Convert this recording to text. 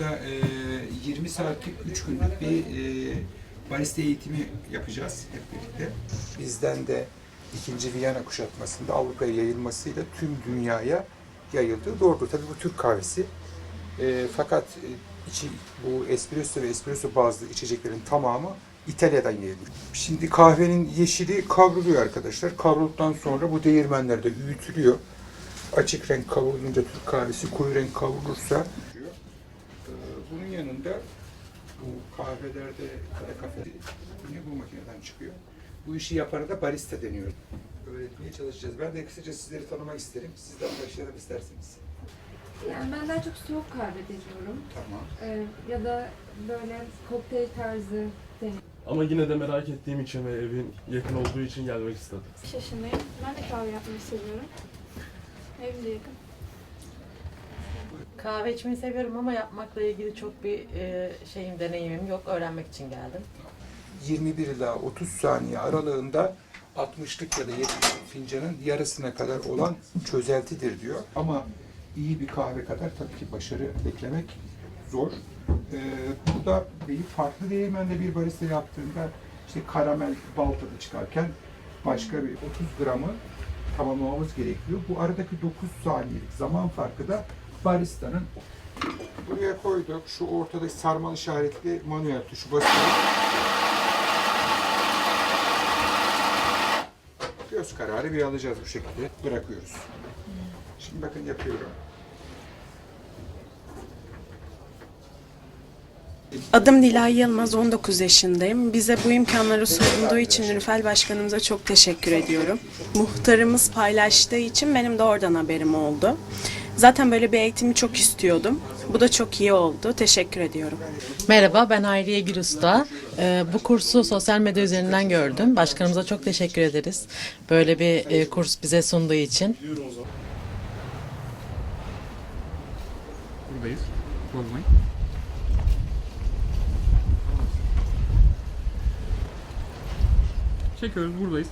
burada e, 20 saatlik 3 günlük bir e, barista eğitimi yapacağız hep birlikte. Bizden de ikinci Viyana kuşatmasında Avrupa'ya yayılmasıyla tüm dünyaya yayıldığı doğrudur. Tabii bu Türk kahvesi. E, fakat e, içi, bu espresso ve espresso bazlı içeceklerin tamamı İtalya'dan yayılmış. Şimdi kahvenin yeşili kavruluyor arkadaşlar. Kavrulduktan sonra bu değirmenlerde öğütülüyor. Açık renk kavrulunca Türk kahvesi, koyu renk kavrulursa yanında bu kahvelerde yine bu makineden çıkıyor. Bu işi yapana da barista deniyor. Öğretmeye çalışacağız. Ben de kısaca sizleri tanımak isterim. Sizden başlayalım isterseniz. Yani ben daha çok soğuk kahve deniyorum. Tamam. Ee, ya da böyle kokteyl tarzı deniyorum. Ama yine de merak ettiğim için ve evin yakın olduğu için gelmek istedim. 5 yaşındayım. Ben de kahve yapmayı seviyorum. Evim de yakın. Kahve içmeyi seviyorum ama yapmakla ilgili çok bir e, şeyim, deneyimim yok. Öğrenmek için geldim. 21 ila 30 saniye aralığında 60'lık ya da 70'lik fincanın yarısına kadar olan çözeltidir diyor. Ama iyi bir kahve kadar tabii ki başarı beklemek zor. Ee, burada bir farklı değirmende bir barista yaptığında işte karamel bal tadı çıkarken başka bir 30 gramı tamamlamamız gerekiyor. Bu aradaki 9 saniyelik zaman farkı da baristanın buraya koyduk. Şu ortadaki sarmal işaretli manuel tuşu basıyoruz. Göz kararı bir alacağız bu şekilde. Bırakıyoruz. Şimdi bakın yapıyorum. Adım Dilay Yılmaz, 19 yaşındayım. Bize bu imkanları sunduğu için Nürfel Başkanımıza çok teşekkür ediyorum. Muhtarımız paylaştığı için benim de oradan haberim oldu. Zaten böyle bir eğitimi çok istiyordum. Bu da çok iyi oldu. Teşekkür ediyorum. Merhaba, ben Hayriye Gül Usta. E, bu kursu sosyal medya üzerinden gördüm. Başkanımıza çok teşekkür ederiz. Böyle bir e, kurs bize sunduğu için. Buradayız. Bozmayın. Çekiyoruz buradayız.